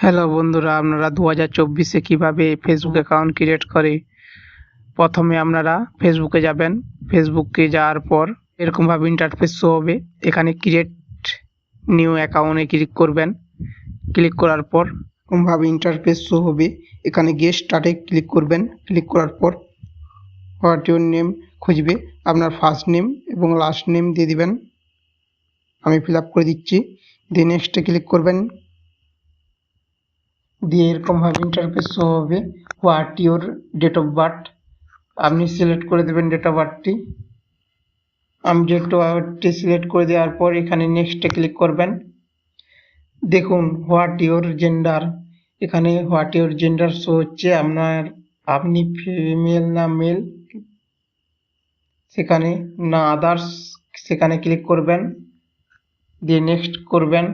Hello বন্ধুরা, আপনারা দু হাজার চব্বিশে কীভাবে ফেসবুক অ্যাকাউন্ট ক্রিয়েট করে? প্রথমে আপনারা ফেসবুকে যাবেন। ফেসবুকে যাওয়ার পর এরকমভাবে ইন্টারফেস শো হবে। এখানে ক্রিয়েট নিউ অ্যাকাউন্টে ক্লিক করবেন। ক্লিক করার পর এরকমভাবে ইন্টারফেস শো হবে। এখানে গেট স্টার্টে ক্লিক করবেন। ক্লিক করার পর হোয়াট ইউর নেম খুঁজবে। আপনার ফার্স্ট নেম এবং লাস্ট নেম দিয়ে দিবেন। আমি ফিল আপ করে দিচ্ছি। দিয়ে নেক্সটে ক্লিক করবেন। দিয়ে এরকমভাবে ইন্টারফেস শো হবে। What your date of birth আপনি সিলেক্ট করে দেবেন ডেট অফ বার্থটি আমি ডেট অফ বার্থটি সিলেক্ট করে দেওয়ার পর এখানে নেক্সটে ক্লিক করবেন। দেখুন হোয়াট ইউর জেন্ডার এখানে হোয়াট ইউর জেন্ডার শো হচ্ছে। আপনার, আপনি ফিমেল না মেল সেখানে না আদার্স সেখানে ক্লিক করবেন। দিয়ে নেক্সট করবেন।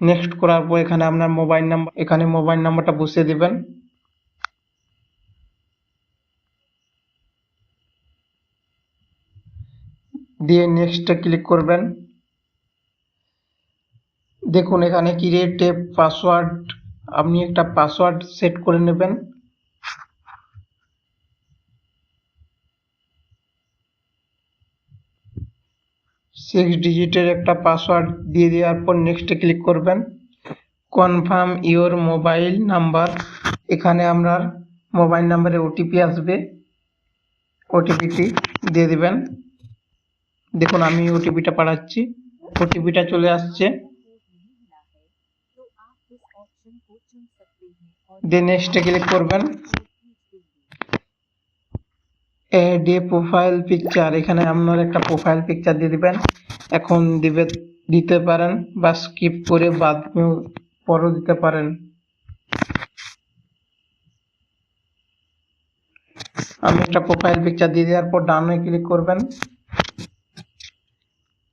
নেক্সট করার পর এখানে আপনার মোবাইল নাম্বার এখানে মোবাইল নাম্বারটা বসিয়ে দেবেন। দিয়ে নেক্সটটা ক্লিক করবেন। দেখুন এখানে ক্রিয়েট পাসওয়ার্ড আপনি একটা পাসওয়ার্ড সেট করে নেবেন। সিক্স ডিজিটের একটা পাসওয়ার্ড দিয়ে দেওয়ার পর নেক্সটে ক্লিক করবেন। কনফার্ম ইওর মোবাইল নাম্বার এখানে আপনার মোবাইল নাম্বারে ওটিপি আসবে। ওটিপিটি দিয়ে দেবেন। দেখুন, আমি ওটিপিটা পাঠাচ্ছি। ওটিপিটা চলে আসছে। দিয়ে নেক্সটে ক্লিক করবেন। এড এ প্রোফাইল পিকচার এখানে আপনার একটা প্রোফাইল পিকচার দিয়ে দিবেন। এখন দিবে, দিতে পারেন বা স্কিপ করে বাদ পরও দিতে পারেন। আমি একটা প্রোফাইল পিকচার দিয়ে দেওয়ার পর ডানে ক্লিক করবেন।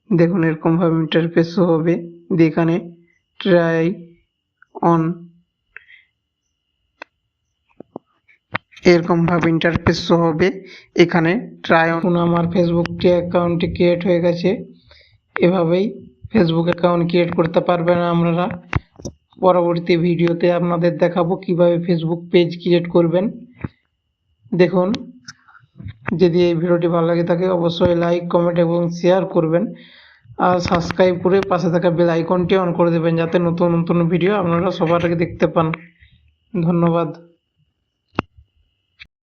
দেখুন এরকম ভাবে ইন্টারফেস হবে। দিয়ে এখানে ট্রাই অন এরকম ভাবে ইন্টারফেস হবে। এখানে ট্রাই আমার ফেসবুকটি অ্যাকাউন্টটি ক্রিয়েট হয়ে গেছে। এভাবেই ফেসবুক অ্যাকাউন্ট ক্রিয়েট করতে পারবেন আপনারা। পরবর্তী ভিডিওতে আপনাদের দেখাবো কীভাবে ফেসবুক পেজ ক্রিয়েট করবেন। দেখুন, যদি এই ভিডিওটি ভালো লাগে থাকে অবশ্যই লাইক কমেন্ট এবং শেয়ার করবেন। আর সাবস্ক্রাইব করে পাশে থাকা বেল আইকনটি অন করে দেবেন যাতে নতুন নতুন ভিডিও আপনারা সবার আগে দেখতে পান। ধন্যবাদ।